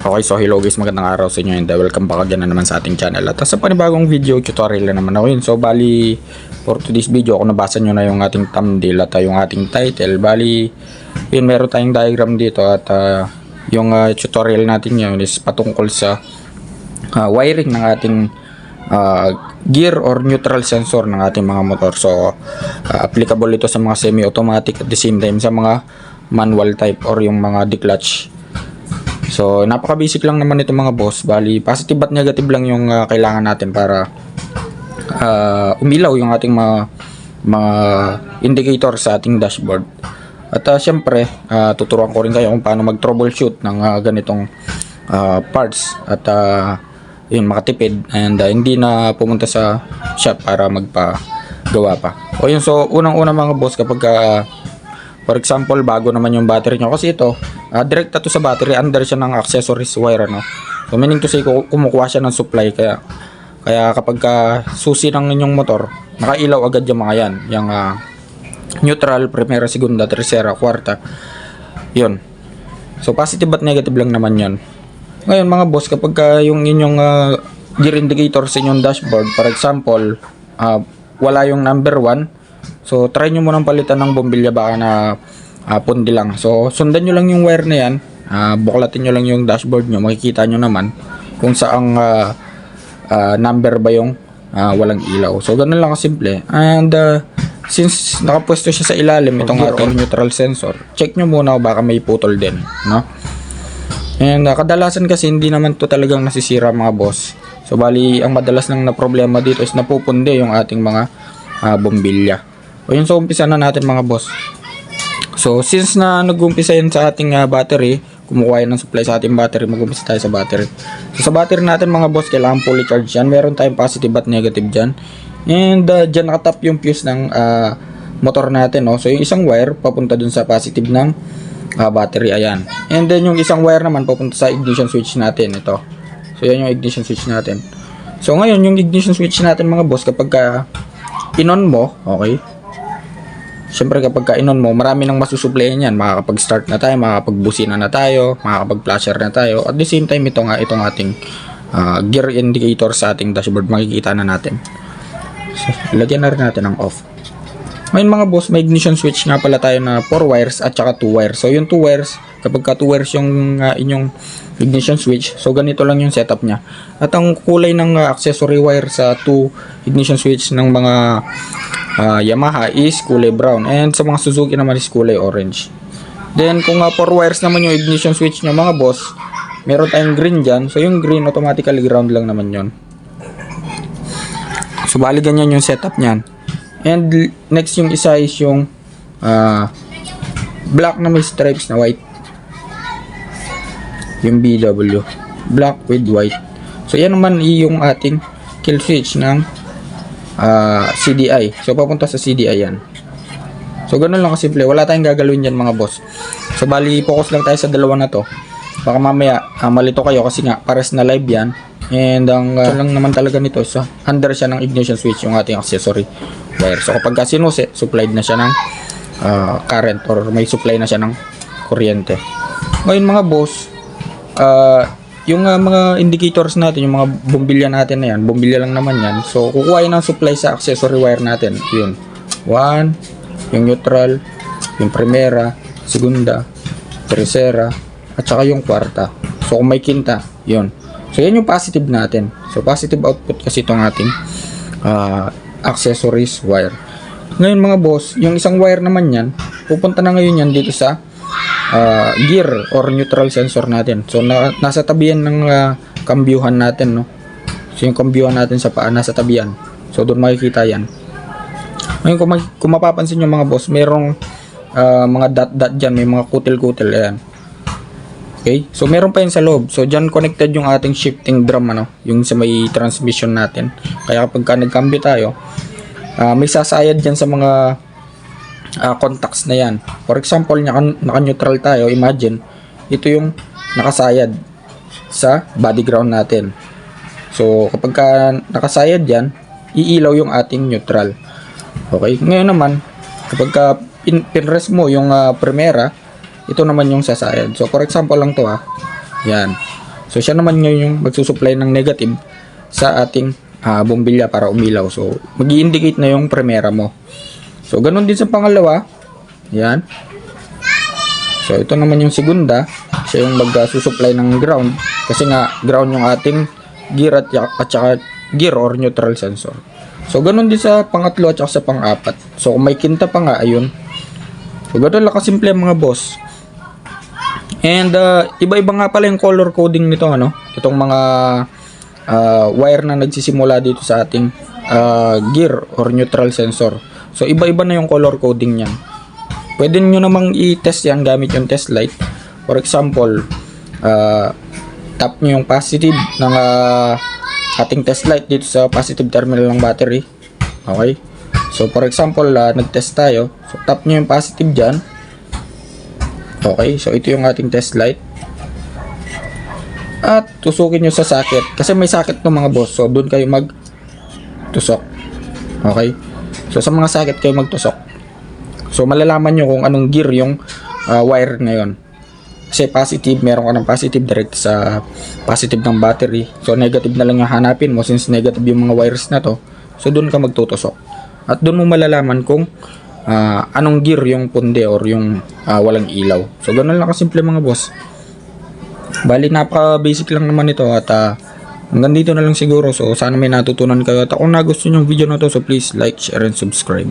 Okay, so hello guys, magandang araw sa inyo and uh, welcome back again na naman sa ating channel. At sa panibagong video tutorial na naman ako yun. So bali, for today's video, kung nabasa nyo na yung ating thumbnail at uh, yung ating title, bali, yun, meron tayong diagram dito at uh, yung uh, tutorial natin yun is patungkol sa uh, wiring ng ating uh, gear or neutral sensor ng ating mga motor. So, uh, applicable ito sa mga semi-automatic at the same time sa mga manual type or yung mga declutch. So, napaka-basic lang naman ito mga boss. Bali, positive at negative lang yung uh, kailangan natin para uh, umilaw yung ating mga, mga indicator sa ating dashboard. At uh, syempre, uh, tuturuan ko rin kayo kung paano mag-troubleshoot ng uh, ganitong uh, parts at uh, yun, makatipid and uh, hindi na pumunta sa shop para magpagawa pa. O yun, so unang-una mga boss kapag uh, for example, bago naman yung battery nyo kasi ito, uh, direct to sa battery, under siya ng accessories wire ano. So meaning to say ku- kumukuha siya ng supply kaya kaya kapag ka susi ng inyong motor, nakailaw agad yung mga yan, yung uh, neutral, primera, segunda, tercera, kwarta. Yun. So positive at negative lang naman 'yon. Ngayon mga boss, kapag ka yung inyong uh, gear indicator sa inyong dashboard, for example, uh, wala yung number 1, so try nyo munang palitan ng bombilya baka na uh, pundi lang. So sundan nyo lang yung wire na yan, uh, buklatin nyo lang yung dashboard nyo, makikita nyo naman kung saang uh, uh, number ba yung uh, walang ilaw. So ganun lang kasimple. And uh, since nakapwesto siya sa ilalim itong ating neutral sensor, check nyo muna kung baka may putol din, no? And uh, kadalasan kasi hindi naman to talagang nasisira mga boss. So bali ang madalas nang na problema dito is napupundi yung ating mga uh, bombilya. O yun so umpisa na natin mga boss. So since na nag-umpisa yan sa ating uh, battery, kumukuha yan ng supply sa ating battery, mag-umpisa tayo sa battery. So sa battery natin mga boss, kailangan fully charge yan. Meron tayong positive at negative dyan. And uh, dyan nakatap yung fuse ng uh, motor natin. No? So yung isang wire papunta dun sa positive ng uh, battery. Ayan. And then yung isang wire naman papunta sa ignition switch natin. Ito. So yan yung ignition switch natin. So ngayon yung ignition switch natin mga boss kapag ka inon mo, okay? Siyempre kapag ka inon mo, marami nang masusuplayan yan. Makakapag-start na tayo, makakapag-busina na tayo, makakapag-flasher na tayo. At the same time, ito nga, itong ating uh, gear indicator sa ating dashboard, makikita na natin. So, lagyan na rin natin ng off. Ngayon mga boss, may ignition switch nga pala tayo na 4 wires at saka 2 wires. So yung 2 wires, kapag ka 2 wires yung uh, inyong ignition switch, so ganito lang yung setup niya. At ang kulay ng uh, accessory wire sa 2 ignition switch ng mga uh, Yamaha is kulay brown and sa mga Suzuki naman is kulay orange. Then kung uh, 4 wires naman yung ignition switch niya mga boss, meron tayong green dyan. So yung green automatically ground lang naman yon. So bali ganyan yung setup niyan. And next yung isa is yung ah, black na may stripes na white. Yung BW. Black with white. So yan naman yung ating kill switch ng ah, CDI. So papunta sa CDI yan. So ganun lang kasimple. Wala tayong gagalawin yan mga boss. So bali focus lang tayo sa dalawa na to. Baka mamaya ah, malito kayo kasi nga pares na live yan. And ang uh, lang naman talaga nito so under siya ng ignition switch yung ating accessory wire. So kapag ka sinusi, supplied na siya ng ah, current or may supply na siya ng kuryente. Ngayon mga boss, ah, yung ah, mga indicators natin, yung mga bombilya natin na yan, bombilya lang naman yan. So kukuha ng supply sa accessory wire natin. Yun. One, yung neutral, yung primera, segunda, tercera, at saka yung kwarta. So kung may kinta, yun. So yan yung positive natin. So positive output kasi itong ating ah, accessories wire. Ngayon mga boss, yung isang wire naman yan, pupunta na ngayon yan dito sa ah, gear or neutral sensor natin. So na, nasa tabihan ng ah, kambyuhan natin, no. So yung kambyuhan natin sa paa nasa tabihan. So doon makikita yan. Ngayon kung, mag- kung mapapansin nyo mga boss, merong ah, mga dot-dot dyan, may mga kutil-kutil, ayan. Okay? So meron pa yun sa loob. So diyan connected yung ating shifting drum ano, yung sa may transmission natin. Kaya kapag ka nagkambyo tayo, ah, may sasayad diyan sa mga ah, contacts na yan. For example, naka, naka-neutral tayo, imagine, ito yung nakasayad sa body ground natin. So kapag ka nakasayad yan, iilaw yung ating neutral. Okay? Ngayon naman, kapag ka pin, pinrest mo yung ah, primera, ito naman yung sasayad. So, for example lang to ha. Yan. So siya naman ngayon yung magsusupply ng negative sa ating ah, bombilya para umilaw. So mag indicate na yung primera mo. So ganun din sa pangalawa. Yan. So ito naman yung segunda. Siya yung magsusupply ng ground. Kasi nga ground yung ating gear at, at saka gear or neutral sensor. So ganun din sa pangatlo at saka sa pang-apat. So kung may kinta pa nga, ayun. So ganun lang kasimple mga boss. And uh, iba-iba nga pala yung color coding nito ano. Itong mga uh, wire na nagsisimula dito sa ating uh, gear or neutral sensor. So iba-iba na yung color coding niyan. Pwede nyo namang i-test yan gamit yung test light. For example, uh, tap nyo yung positive ng uh, ating test light dito sa positive terminal ng battery. Okay? So for example, uh, nag-test tayo. So tap nyo yung positive dyan. Okay, so ito yung ating test light. At tusukin nyo sa socket. Kasi may socket ng mga boss. So doon kayo mag tusok. Okay? So sa mga socket kayo magtusok. So malalaman nyo kung anong gear yung uh, wire ngayon. Kasi positive, meron ka ng positive direct sa positive ng battery. So negative na lang yung hanapin mo since negative yung mga wires na to. So doon ka magtutusok. At doon mo malalaman kung ah, anong gear yung punde or yung ah, walang ilaw. So ganun lang kasimple mga boss. Bali napaka-basic lang naman ito at ah, hanggang dito na lang siguro. So sana may natutunan kayo at kung nagustuhan yung video na to so please like, share and subscribe.